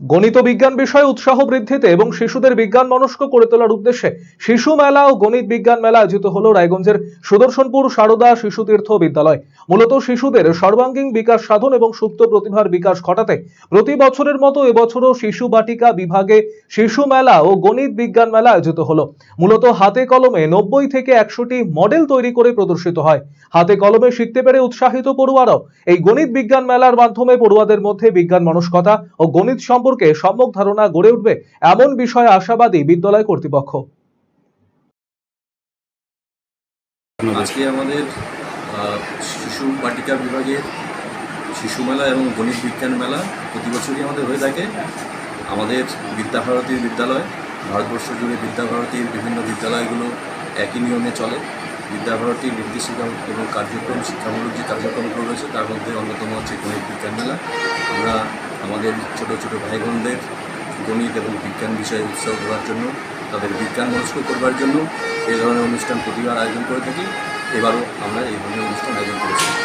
গণিত বিজ্ঞান বিষয়ে উৎসাহ বৃদ্ধিতে এবং শিশুদের বিজ্ঞান মনস্ক করে তোলার উদ্দেশ্যে শিশু মেলা ও গণিত বিজ্ঞান মেলা আয়োজিত হল রায়গঞ্জের সুদর্শনপুর সারদা শিশু তীর্থ বিদ্যালয়। মূলত শিশুদের সর্বাঙ্গীন বিকাশ সাধন এবং সুপ্ত প্রতিভার বিকাশ ঘটাতে প্রতি বছরের মতো এবছরও শিশু বাটিকা বিভাগে শিশু মেলা ও গণিত বিজ্ঞান মেলা আয়োজিত হলো। মূলত হাতে কলমে নব্বই থেকে একশোটি মডেল তৈরি করে প্রদর্শিত হয়। হাতে কলমে শিখতে পেরে উৎসাহিত পড়ুয়ারাও এই গণিত বিজ্ঞান মেলার মাধ্যমে পড়ুয়াদের মধ্যে বিজ্ঞান মনস্কতা ও গণিত সম্পর্কে সম্যক ধারণা গড়ে উঠবে এমন বিষয়ে আশাবাদী বিদ্যালয় কর্তৃপক্ষ। আজকে আমাদের শিশু বাটিকা বিভাগের শিশু মেলা এবং গণিত বিজ্ঞান মেলা প্রতি বছরই আমাদের হয়ে থাকে। আমাদের বিদ্যাভারতীর বিদ্যালয়, ভারতবর্ষ জুড়ে বিদ্যাভারতীর বিভিন্ন বিদ্যালয়গুলো একই নিয়মে চলে। বিদ্যাভারতীর নির্দেশিকা এবং কার্যক্রম, শিক্ষামূলক যে কার্যক্রমগুলো রয়েছে, তার মধ্যে অন্যতম হচ্ছে গণিত বিজ্ঞান মেলা। আমরা আমাদের ছোট ছোট ভাই বোনদের গণিত এবং বিজ্ঞান বিষয়ে উৎসাহ দেওয়ার জন্য, তাদের বিজ্ঞান মনস্ক করবার জন্য এই ধরনের অনুষ্ঠান প্রতিবার আয়োজন করে থাকি। এবারও আমরা এই ধরনের অনুষ্ঠান আয়োজন করেছি।